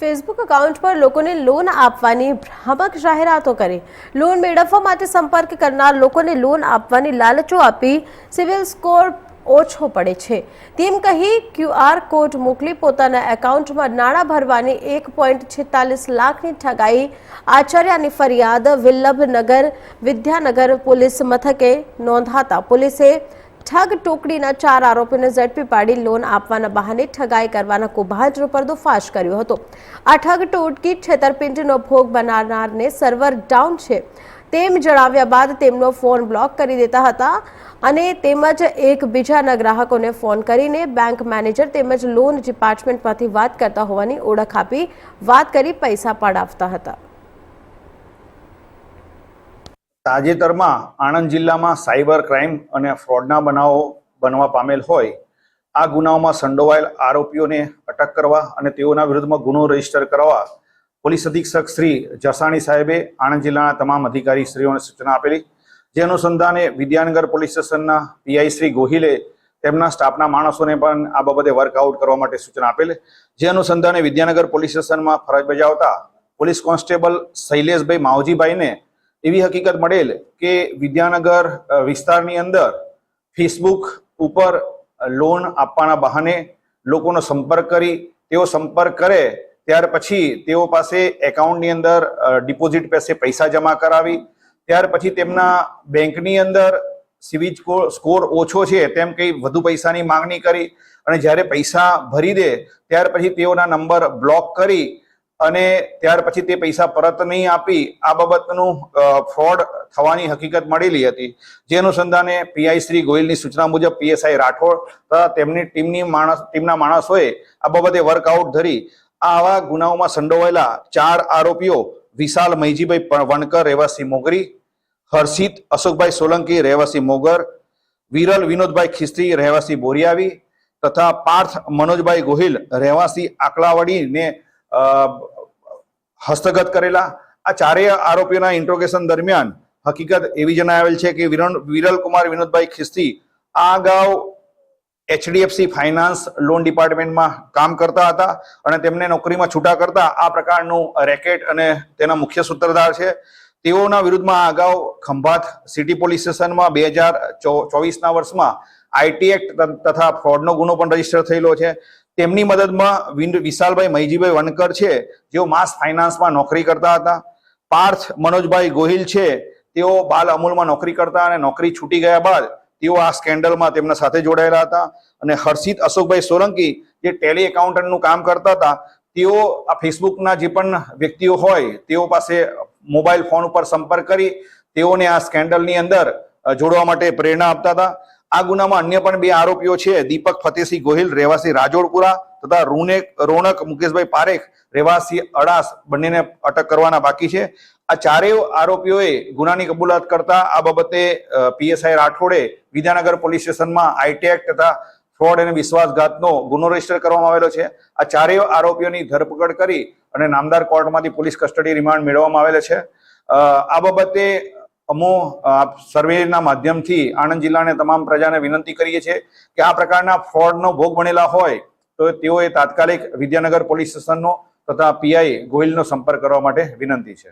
Facebook account પર લોકોને loan આપવાની ભ્રામક જાહેરાતો કરી. લોન મેળવવા માટે સંપર્ક કરનાર લોકોને લોન આપવાની લાલચો આપી સિવિલ સ્કોર ઓછો પડે છે. તેમ કહી ક્યુઆર કોડ મોકલી પોતાના એકાઉન્ટમાં નાણાં ભરવાની એક પોઈન્ટ છેતાલીસ લાખની ઠગાઈ આચાર્યની ફરિયાદ વિલ્લભનગર વિદ્યાનગર પોલીસ મથકે નોંધાતા પોલીસે ઠગ ટોકડીના ચાર આરોપીને ઝડપી પાડી લોન આપવાના બહાને ઠગાઈ કરવાના કૌભાંડનો પર્દોફાશ કર્યો હતો. આ ઠગ ટોટકી છેતરપિંડીનો ભોગ બનાવનારને સર્વર ડાઉન છે તેમ જણાવ્યા બાદ તેમનો ફોન બ્લોક કરી દેતા હતા અને તેમજ એક બીજાના ગ્રાહકોને ફોન કરીને બેંક મેનેજર તેમજ લોન ડિપાર્ટમેન્ટમાંથી વાત કરતા હોવાની ઓળખ આપી વાત કરી પૈસા પડાવતા હતા. તાજેતરમાં આણંદ જિલ્લામાં સાયબર ક્રાઇમ અને ફ્રોડના બનાવો બનવા પામેલ હોય, આ ગુનાઓમાં સંડોવાયેલ આરોપીઓને અટક કરવા અને તેઓના વિરુદ્ધમાં ગુનો રજિસ્ટર કરવા પોલીસ અધિક્ષક શ્રી જસાણી સાહેબે આણંદ જિલ્લાના તમામ અધિકારી શ્રીઓને સૂચના આપેલી. જે અનુસંધાને વિદ્યાનગર પોલીસ સ્ટેશનના પીઆઈ શ્રી ગોહિલે તેમના સ્ટાફના માણસોને પણ આ બાબતે વર્કઆઉટ કરવા માટે સૂચના આપેલ. જે અનુસંધાને વિદ્યાનગર પોલીસ સ્ટેશનમાં ફરજ બજાવતા પોલીસ કોન્સ્ટેબલ શૈલેષભાઈ માવજીભાઈને એવી હકીકત મળેલ કે વિદ્યાનગર વિસ્તારની અંદર ફેસબુક ઉપર લોન આપવાના બહાને લોકોનો સંપર્ક કરી, તેઓ સંપર્ક કરે, ત્યાર પછી તેઓ પાસે એકાઉન્ટની અંદર ડિપોઝિટ પાસે પૈસા જમા કરાવી, ત્યાર પછી તેમના બેંકની અંદર સિવિલ સ્કોર ઓછો છે તેમ કંઈ વધુ પૈસાની માંગણી કરી અને જ્યારે પૈસા ભરી દે, ત્યાર પછી તેઓના નંબર બ્લોક કરી અને ત્યાર પછી તે પૈસા પરત નહીં આપી, આ બાબતનું ફ્રોડ થવાની હકીકત મળેલી હતી. જે અનુસંધાને પીઆઈ શ્રી ગોયલની સૂચના મુજબ પીએસઆઈ રાઠોડ તથા તેમની ટીમની માણસ, ટીમના માણસોએ આ બાબતે વર્કઆઉટ ધરી આવા ગુનાઓમાં સંડોવાયેલા ચાર આરોપીઓ વિશાલ મૈજીભાઈ વણકર રહેવાસી મોગરી, હર્ષિત અશોકભાઈ સોલંકી રહેવાસી મોગર, વિરલ વિનોદભાઈ ખિસ્ત્રી રહેવાસી બોરિયાવી તથા પાર્થ મનોજભાઈ ગોહિલ રહેવાસી આકલાવાડીને હસ્તગત કરેલા. આ ચારેય આરોપીઓના ઇન્ટ્રોગેશન દરમિયાન હકીકત એવી જણાવેલ છે કે વિરલ કુમાર વિનોદભાઈ ખિસ્તી આ અગાઉ એચડીએફસી ફાઇનાન્સ લોન ડિપાર્ટમેન્ટમાં કામ કરતા હતા અને તેમને નોકરીમાં છૂટા કરતા આ પ્રકારનું રેકેટ અને તેના મુખ્ય સૂત્રધાર છે. તેઓના વિરુદ્ધમાં અગાઉ ખંભાત સિટી પોલીસ સ્ટેશનમાં બે હજાર ચોવીસના વર્ષમાં આઈટી એક્ટ તથા ફ્રોડનો ગુનો પણ રજિસ્ટર થયેલો છે. તેમની મદદમાં વિશાલભાઈ મૈજીભાઈ વણકર છે, જેઓ માસ ફાઇનાન્સમાં નોકરી કરતા હતા. પાર્થ મનોજભાઈ ગોહિલ છે, તેઓ બાલ અમૂલમાં નોકરી કરતા અને નોકરી છૂટી ગયા બાદ તેઓ આ સ્કેન્ડલમાં તેમના સાથે જોડાયેલા હતા. અને હર્ષિત અશોકભાઈ સોલંકી, જે ટેલી એકાઉન્ટન્ટનું કામ કરતા હતા, તેઓ આ ફેસબુકના જે પણ વ્યક્તિઓ હોય, તેઓ પાસે મોબાઈલ ફોન ઉપર સંપર્ક કરી તેઓને આ સ્કેન્ડલની અંદર જોડવા માટે પ્રેરણા આપતા હતા. આ ગુનામાં અન્ય પણ બે આરોપીઓ છે. દીપક ફતેસિંહ ગોહિલ, રહેવાસી રાજોડપુરા તથા રૂને, રોનક મુકેશભાઈ પારેખ, રહેવાસી અડાસ બંનેને અટક કરવાના બાકી છે. આ ચારેય આરોપીઓએ ગુનાની કબૂલાત કરતા આ બાબતે પીએસઆઈ રાઠોડે વિદ્યાનગર પોલીસ સ્ટેશનમાં આઈટેક તથા ફ્રોડ અને વિશ્વાસઘાતનો ગુનો રજિસ્ટર કરવામાં આવેલો છે. આ ચારેય આરોપીઓની ધરપકડ કરી અને નામદાર કોર્ટમાંથી પોલીસ કસ્ટડી રિમાન્ડ મેળવવામાં આવેલ છે. આ બાબતે અમો સર્વેના માધ્યમથી આણંદ જિલ્લાને તમામ પ્રજાને વિનંતી કરીએ છીએ કે આ પ્રકારના ફ્રોડનો ભોગ બનેલા હોય તો તેઓએ તાત્કાલિક વિદ્યાનગર પોલીસ સ્ટેશનનો તથા પીઆઈ ગોહિલનો સંપર્ક કરવા માટે વિનંતી છે.